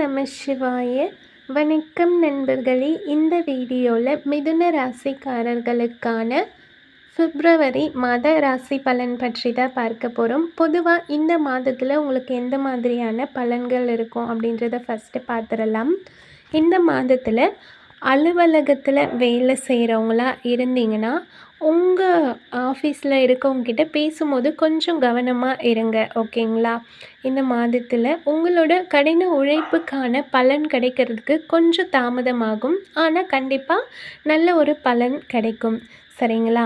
நம சிவாய. வணக்கம் நண்பர்களே. இந்த வீடியோவில் மிதுன ராசிக்காரர்களுக்கான பிப்ரவரி மாத ராசி பலன் பற்றி தான் பார்க்க போகிறோம் பொதுவாக இந்த மாதத்தில் உங்களுக்கு எந்த மாதிரியான பலன்கள் இருக்கும் அப்படின்றத ஃபஸ்ட்டு பார்த்துடலாம். இந்த மாதத்தில் அலுவலகத்தில் வேலை செய்கிறவங்களா இருந்தீங்கன்னா உங்கள் ஆஃபீஸில் இருக்கவங்கக்கிட்ட பேசும்போது கொஞ்சம் கவனமாக இருங்க ஓகேங்களா? இந்த மாதத்தில் உங்களோட கடின உழைப்புக்கான பலன் கிடைக்கிறதுக்கு கொஞ்சம் தாமதமாகும். ஆனால் கண்டிப்பாக நல்ல ஒரு பலன் கிடைக்கும் சரிங்களா?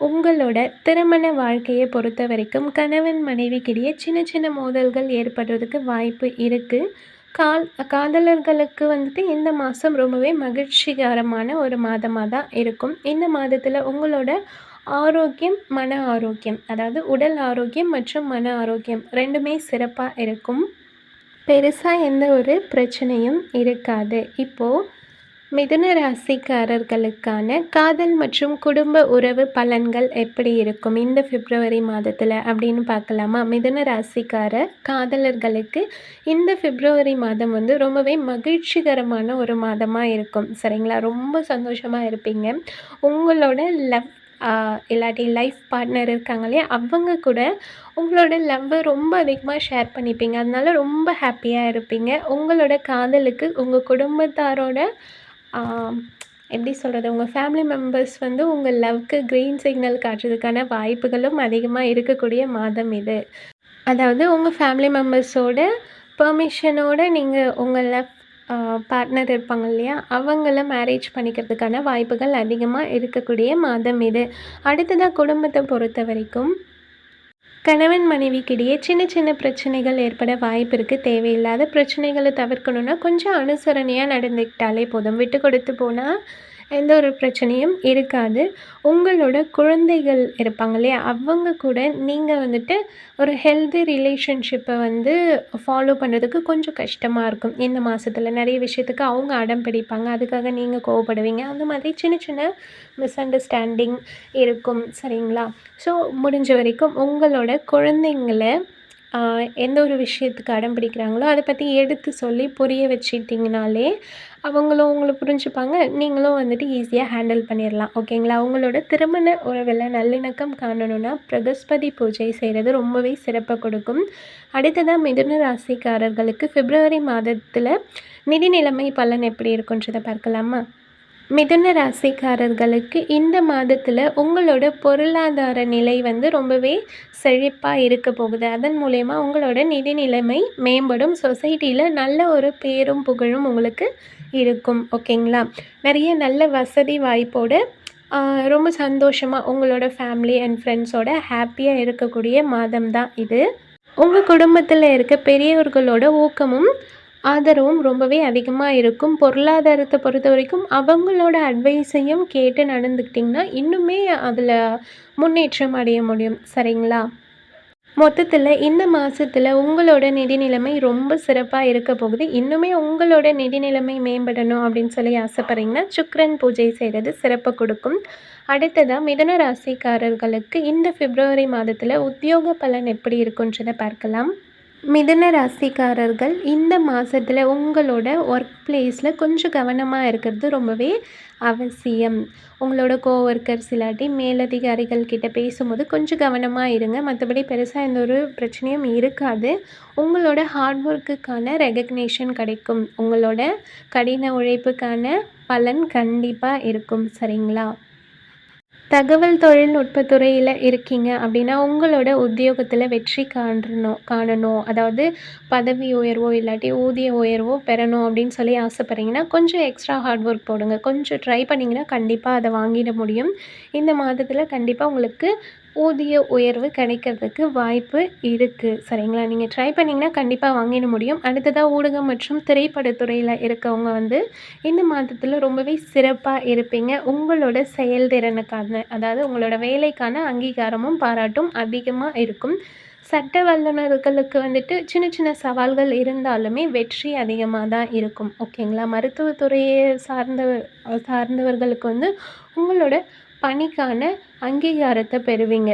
உங்களோட திருமண வாழ்க்கையை பொறுத்த வரைக்கும் கணவன் மனைவிக்கிடையே சின்ன சின்ன மோதல்கள் ஏற்படுறதுக்கு வாய்ப்பு இருக்குது கால் காதலர்களுக்கு வந்துட்டு இந்த மாதம் ரொம்பவே மகிழ்ச்சிகரமான ஒரு மாதமாக தான் இருக்கும். இந்த மாதத்தில் உங்களோட ஆரோக்கியம் மன ஆரோக்கியம் அதாவது உடல் ஆரோக்கியம் மற்றும் மன ஆரோக்கியம் ரெண்டுமே சிறப்பாக இருக்கும். பெருசாக எந்த ஒரு பிரச்சனையும் இருக்காது. இப்போது மிதுன ராசிக்காரர்களுக்கான காதல் மற்றும் குடும்ப உறவு பலன்கள் எப்படி இருக்கும்? இந்த பிப்ரவரி மாதத்தில் அப்படின்னு பார்க்கலாமா? மிதுன ராசிக்கார காதலர்களுக்கு இந்த பிப்ரவரி மாதம் வந்து ரொம்பவே மகிழ்ச்சிகரமான ஒரு மாதமாக இருக்கும். சரிங்களா? ரொம்ப சந்தோஷமாக இருப்பீங்க. உங்களோட லவ் இல்லாட்டி லைஃப் பார்ட்னர் இருக்காங்க இல்லையா? அவங்க கூட உங்களோட லவ்வை ரொம்ப அதிகமாக ஷேர் பண்ணிப்பீங்க. அதனால ரொம்ப ஹாப்பியாக இருப்பீங்க. உங்களோட காதலுக்கு உங்கள் குடும்பத்தாரோட எப்படி சொல்கிறது உங்கள் ஃபேமிலி மெம்பர்ஸ் வந்து உங்கள் லவ்க்கு க்ரீன் சிக்னல் காட்டுறதுக்கான வாய்ப்புகளும் அதிகமாக இருக்கக்கூடிய மாதம் இது. அதாவது உங்கள் ஃபேமிலி மெம்பர்ஸோட பெர்மிஷனோடு நீங்கள் உங்கள் லவ் பார்ட்னர் இருப்பாங்க இல்லையா அவங்கள மேரேஜ் பண்ணிக்கிறதுக்கான வாய்ப்புகள் அதிகமாக இருக்கக்கூடிய மாதம் இது. அடுத்ததாக குடும்பத்தை பொறுத்த வரைக்கும் கணவன் மனைவிக்கிடையே சின்ன சின்ன பிரச்சனைகள் ஏற்பட வாய்ப்பு இருக்குது தேவையில்லாத பிரச்சனைகளை தவிர்க்கணுன்னா கொஞ்சம் அனுசரணையாக நடந்துக்கிட்டாலே போதும். விட்டு கொடுத்து போனால் எந்த ஒரு பிரச்சனையும் இருக்காது. உங்களோட குழந்தைகள் இருப்பாங்க இல்லையா? அவங்க கூட நீங்கள் வந்துட்டு ஒரு ஹெல்தி ரிலேஷன்ஷிப்பை வந்து ஃபாலோ பண்ணுறதுக்கு கொஞ்சம் கஷ்டமாக இருக்கும். இந்த மாதத்தில் நிறைய விஷயத்துக்கு அவங்க அடம் பிடிப்பாங்க. அதுக்காக நீங்கள் கோவப்படுவீங்க. அந்த மாதிரி சின்ன சின்ன மிஸ் அண்டர்ஸ்டாண்டிங் இருக்கும். சரிங்களா? ஸோ முடிஞ்ச வரைக்கும் உங்களோட குழந்தைங்கள எந்த ஒரு விஷயத்துக்கு அடம் பிடிக்கிறாங்களோ அதை பற்றி எடுத்து சொல்லி புரிய வச்சிட்டிங்கனாலே அவங்களும் உங்களை புரிஞ்சுப்பாங்க. நீங்களும் வந்துட்டு ஈஸியாக ஹேண்டில் பண்ணிடலாம் ஓகேங்களா அவங்களோட திருமண உறவில் நல்லிணக்கம் காணணுன்னா பிரகஸ்பதி பூஜை செய்கிறது ரொம்பவே சிறப்பாக கொடுக்கும். அடுத்ததாக மிதுன ராசிக்காரர்களுக்கு பிப்ரவரி மாதத்தில் நிதி நிலைமை பலன் எப்படி இருக்குன்றதை பார்க்கலாமா? மிதுன ராசிக்காரர்களுக்கு இந்த மாதத்தில் உங்களோட பொருளாதார நிலை வந்து ரொம்பவே செழிப்பாக இருக்க போகுது. அதன் மூலயமா உங்களோட நிதி நிலைமை மேம்படும். சொசைட்டியில் நல்ல ஒரு பேரும் புகழும் உங்களுக்கு இருக்கும் ஓகேங்களா? நிறைய நல்ல வசதி வாய்ப்போடு ரொம்ப சந்தோஷமாக உங்களோட ஃபேமிலி அண்ட் ஃப்ரெண்ட்ஸோட ஹாப்பியாக இருக்கக்கூடிய மாதம் தான் இது. உங்கள் குடும்பத்தில் இருக்க பெரியவர்களோட ஊக்கமும் ஆதரவும் ரொம்பவே அதிகமாக இருக்கும். பொருளாதாரத்தை பொறுத்த வரைக்கும் அவங்களோட அட்வைஸையும் கேட்டு நடந்துக்கிட்டிங்கன்னா இன்னுமே அதில் முன்னேற்றம் அடைய முடியும். சரிங்களா? மொத்தத்தில் இந்த மாதத்தில் உங்களோட நிதி நிலைமை ரொம்ப சிறப்பாக இருக்க போகுது. இன்னுமே உங்களோட நிதி நிலைமை மேம்படணும் அப்படின்னு சொல்லி ஆசைப்பட்றீங்கன்னா சுக்ரன் பூஜை செய்கிறது சிறப்பு கொடுக்கும். அடுத்ததாக மிதன ராசிக்காரர்களுக்கு இந்த பிப்ரவரி மாதத்தில் உத்தியோக பலன் எப்படி இருக்குன்றதை பார்க்கலாம். மிதுன ராசிக்காரர்கள் இந்த மாதத்தில் உங்களோட ஒர்க் பிளேஸில் கொஞ்சம் கவனமாக இருக்கிறது ரொம்பவே அவசியம். உங்களோட கோஒர்க்கர்ஸ் இல்லாட்டி மேலதிகாரிகள் கிட்ட பேசும்போது கொஞ்சம் கவனமாக இருங்க. மற்றபடி பெருசாக எந்த ஒரு பிரச்சனையும் இருக்காது. உங்களோட ஹார்ட் ஒர்க்குக்கான ரெகக்னேஷன் கிடைக்கும். உங்களோட கடின உழைப்புக்கான பலன் கண்டிப்பாக இருக்கும். சரிங்களா? தகவல் தொழில்நுட்பத்துறையில் இருக்கீங்க அப்படின்னா உங்களோட உத்தியோகத்தில் வெற்றி காணணும் காணணும் அதாவது பதவி உயர்வோ இல்லாட்டி ஊதிய உயர்வோ பெறணும் அப்படின்னு சொல்லி ஆசைப்பட்றீங்கன்னா கொஞ்சம் எக்ஸ்ட்ரா ஹார்ட் ஒர்க் போடுங்க. கொஞ்சம் ட்ரை பண்ணிங்கன்னா கண்டிப்பாக அதை வாங்கிட முடியும். இந்த மாதத்தில் கண்டிப்பாக உங்களுக்கு ஊதிய உயர்வு கிடைக்கிறதுக்கு வாய்ப்பு இருக்குது சரிங்களா? நீங்கள் ட்ரை பண்ணிங்கன்னா கண்டிப்பாக வாங்கிட முடியும். அடுத்ததாக ஊடகம் மற்றும் திரைப்படத்துறையில் இருக்கவங்க வந்து இந்த மாதத்தில் ரொம்பவே சிறப்பாக இருப்பீங்க. உங்களோட செயல்திறனுக்கான அதாவது உங்களோட வேலைக்கான அங்கீகாரமும் பாராட்டும் அதிகமாக இருக்கும். சட்ட வல்லுநர்களுக்கு வந்துட்டு சின்ன சின்ன சவால்கள் இருந்தாலுமே வெற்றி அதிகமாக தான் இருக்கும். ஓகேங்களா? மருத்துவத்துறையை சார்ந்த சார்ந்தவர்களுக்கு வந்து உங்களோட பணிக்கான அங்கீகாரத்தை பெறுவீங்க.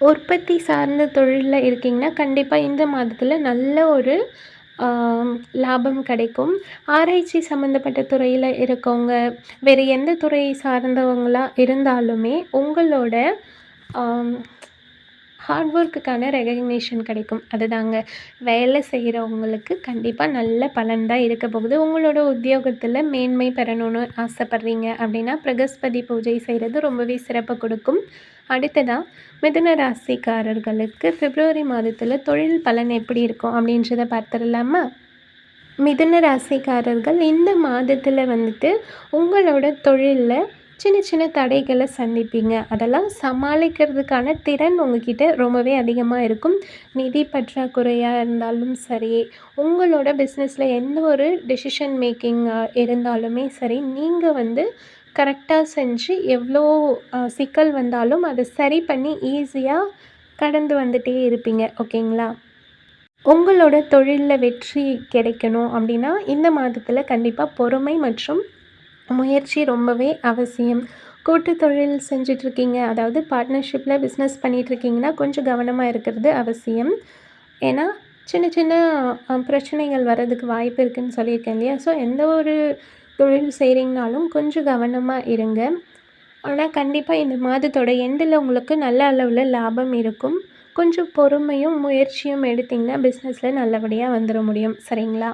உற்பத்தி சார்ந்த தொழிலில் இருக்கீங்கன்னா கண்டிப்பாக இந்த மாதத்தில் நல்ல ஒரு லாபம் கிடைக்கும். ஆராய்ச்சி சம்மந்தப்பட்ட துறையில் இருக்கவங்க வேறு எந்த துறையை சார்ந்தவங்களாக இருந்தாலுமே உங்களோட ஹார்ட் ஒர்க்குக்கான ரெகக்னேஷன் கிடைக்கும். அதுதாங்க. வேலை செய்கிறவங்களுக்கு கண்டிப்பாக நல்ல பலன் தான் இருக்க போகுது. உங்களோட உத்தியோகத்தில் மேன்மை பெறணும்னு ஆசைப்பட்றீங்க அப்படின்னா பிரகஸ்பதி பூஜை செய்கிறது ரொம்பவே சிறப்பு கொடுக்கும். அடுத்ததாக மிதுன ராசிக்காரர்களுக்கு பிப்ரவரி மாதத்தில் தொழில் பலன் எப்படி இருக்கும் அப்படின்றத பார்த்துடலாமா? மிதுன ராசிக்காரர்கள் இந்த மாதத்தில் வந்துட்டு உங்களோட தொழிலில் சின்ன சின்ன தடைகளை சந்திப்பீங்க. அதெல்லாம் சமாளிக்கிறதுக்கான திறன் உங்ககிட்ட ரொம்பவே அதிகமாக இருக்கும். நிதி பற்றாக்குறையாக இருந்தாலும் சரி உங்களோட பிஸ்னஸில் எந்த ஒரு டெசிஷன் மேக்கிங் இருந்தாலுமே சரி நீங்கள் வந்து கரெக்டாக செஞ்சு எவ்வளோ சிக்கல் வந்தாலும் அதை சரி பண்ணி ஈஸியாக கடந்து வந்துட்டே இருப்பீங்க. ஓகேங்களா? உங்களோட தொழிலில் வெற்றி கிடைக்கணும் அப்படின்னா இந்த மாதத்தில் கண்டிப்பாக பொறுமை மற்றும் முயற்சி ரொம்பவே அவசியம். கூட்டு தொழில் செஞ்சிட்ருக்கீங்க அதாவது பார்ட்னர்ஷிப்பில் பிஸ்னஸ் பண்ணிகிட்ருக்கீங்கன்னா கொஞ்சம் கவனமாக இருக்கிறது அவசியம். ஏன்னா சின்ன சின்ன பிரச்சனைகள் வர்றதுக்கு வாய்ப்பு இருக்குதுன்னு சொல்லியிருக்கேன் இல்லையா? ஸோ எந்த ஒரு தொழில் செய்கிறீங்கனாலும் கொஞ்சம் கவனமாக இருங்க. ஆனால் கண்டிப்பாக இந்த மாதத்தோட எண்டில் உங்களுக்கு நல்ல அளவில் லாபம் இருக்கும். கொஞ்சம் பொறுமையும் முயற்சியும் எடுத்திங்கன்னா பிஸ்னஸில் நல்லபடியாக வந்துட முடியும். சரிங்களா?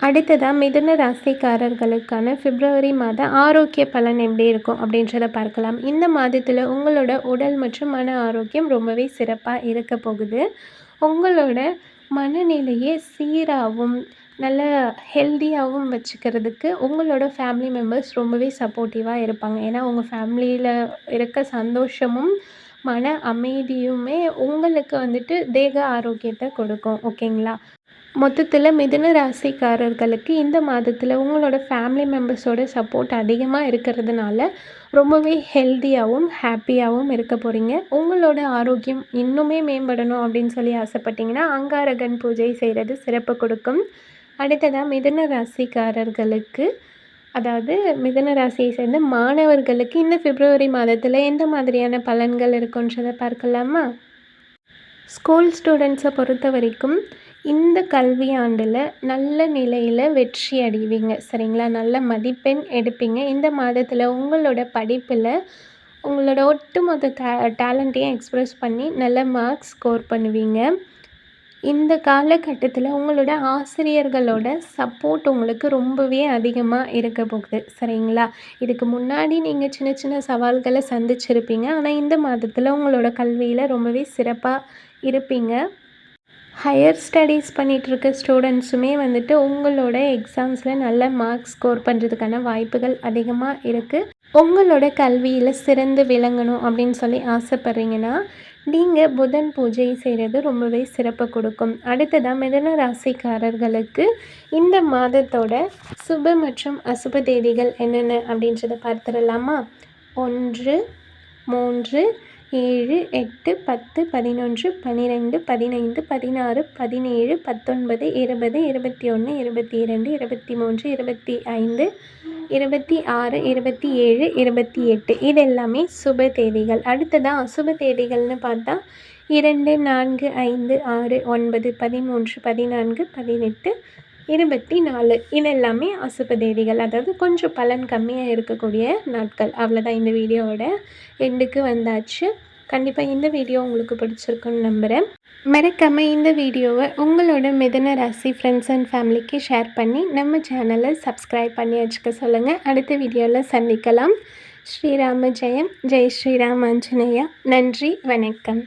அடுத்ததாக மிதுன ராசிக்காரர்களுக்கான பிப்ரவரி மாத ஆரோக்கிய பலன் எப்படி இருக்கும் அப்படின்றத பார்க்கலாம். இந்த மாதத்தில் உங்களோட உடல் மற்றும் மன ஆரோக்கியம் ரொம்பவே சிறப்பாக இருக்க போகுது. உங்களோட மனநிலையை சீராகவும் நல்ல ஹெல்த்தியாகவும் வச்சுக்கிறதுக்கு உங்களோட ஃபேமிலி மெம்பர்ஸ் ரொம்பவே சப்போர்ட்டிவாக இருப்பாங்க. ஏன்னா உங்கள் ஃபேமிலியில் இருக்க சந்தோஷமும் மன அமைதியுமே உங்களுக்கு வந்துட்டு தேக ஆரோக்கியத்தை கொடுக்கும். ஓகேங்களா மொத்தத்தில் மிதுன ராசிக்காரர்களுக்கு இந்த மாதத்தில் உங்களோட ஃபேமிலி மெம்பர்ஸோட சப்போர்ட் அதிகமாக இருக்கிறதுனால ரொம்பவே ஹெல்த்தியாகவும் ஹாப்பியாகவும் இருக்க போகிறீங்க உங்களோட ஆரோக்கியம் இன்னுமே மேம்படணும் அப்படின்னு சொல்லி ஆசைப்பட்டீங்கன்னா அங்காரகன் பூஜை செய்கிறது சிறப்பு கொடுக்கும். அடுத்ததாக மிதுன ராசிக்காரர்களுக்கு அதாவது மிதுன ராசியை சேர்ந்த மாணவர்களுக்கு இந்த பிப்ரவரி மாதத்தில் எந்த மாதிரியான பலன்கள் இருக்குன்றதை பார்க்கலாமா? ஸ்கூல் ஸ்டூடெண்ட்ஸை பொறுத்த வரைக்கும் இந்த கல்வியாண்டில் நல்ல நிலையில் வெற்றி அடைவீங்க சரிங்களா? நல்ல மதிப்பெண் எடுப்பீங்க. இந்த மாதத்தில் உங்களோட படிப்பில் உங்களோட ஒட்டுமொத்த டே டேலண்ட்டையும் எக்ஸ்ப்ரெஸ் பண்ணி நல்ல மார்க்ஸ் ஸ்கோர் பண்ணுவீங்க. இந்த காலகட்டத்தில் உங்களோட ஆசிரியர்களோட சப்போர்ட் உங்களுக்கு ரொம்பவே அதிகமாக இருக்க போகுது சரிங்களா? இதுக்கு முன்னாடி நீங்கள் சின்ன சின்ன சவால்களை சந்திச்சிருப்பீங்க. ஆனால் இந்த மாதத்தில் உங்களோட கல்வியில் ரொம்பவே சிறப்பாக இருப்பீங்க. ஹையர் ஸ்டடீஸ் பண்ணிகிட்ருக்க ஸ்டூடெண்ட்ஸுமே வந்துட்டு உங்களோட எக்ஸாம்ஸில் நல்ல மார்க்ஸ் ஸ்கோர் பண்ணுறதுக்கான வாய்ப்புகள் அதிகமாக இருக்குது உங்களோட கல்வியில் சிறந்து விளங்கணும் அப்படின்னு சொல்லி ஆசைப்பட்றீங்கன்னா நீங்கள் புதன் பூஜை செய்கிறது ரொம்பவே சிறப்பு கொடுக்கும். அடுத்ததாக மிதன ராசிக்காரர்களுக்கு இந்த மாதத்தோட சுப மற்றும் அசுப தேதிகள் என்னென்ன அப்படின்றத பார்த்துடலாமா? ஒன்று மூன்று ஏழு எட்டு பத்து பதினொன்று பன்னிரெண்டு பதினைந்து பதினாறு பதினேழு பத்தொன்பது இருபது இருபத்தி ஒன்று இருபத்தி இரண்டு இருபத்தி மூன்று இருபத்தி ஐந்து இருபத்தி ஆறு இருபத்தி ஏழு இருபத்தி எட்டு இது எல்லாமே சுப தேதிகள். அடுத்ததாக அசுப தேதிகள்னு பார்த்தா இரண்டு நான்கு ஐந்து ஆறு ஒன்பது பதிமூன்று பதினான்கு பதினெட்டு இருபத்தி நாலு. இது எல்லாமே அசுப்பு தேதிகள் அதாவது கொஞ்சம் பலன் கம்மியாக இருக்கக்கூடிய நாட்கள். அவ்வளோதான் இந்த வீடியோவோட எண்டுக்கு வந்தாச்சு. கண்டிப்பாக இந்த வீடியோ உங்களுக்கு பிடிச்சிருக்குன்னு நம்புகிறேன் மறக்காமல் இந்த வீடியோவை உங்களோட மிதன ராசி ஃப்ரெண்ட்ஸ் அண்ட் ஃபேமிலிக்கு ஷேர் பண்ணி நம்ம சேனலை சப்ஸ்கிரைப் பண்ணி வச்சுக்க சொல்லுங்கள் அடுத்த வீடியோவில் சந்திக்கலாம். ஸ்ரீராம ஜெயம். ஜெய் ஸ்ரீராம் ஆஞ்சநேயா நன்றி. வணக்கம்.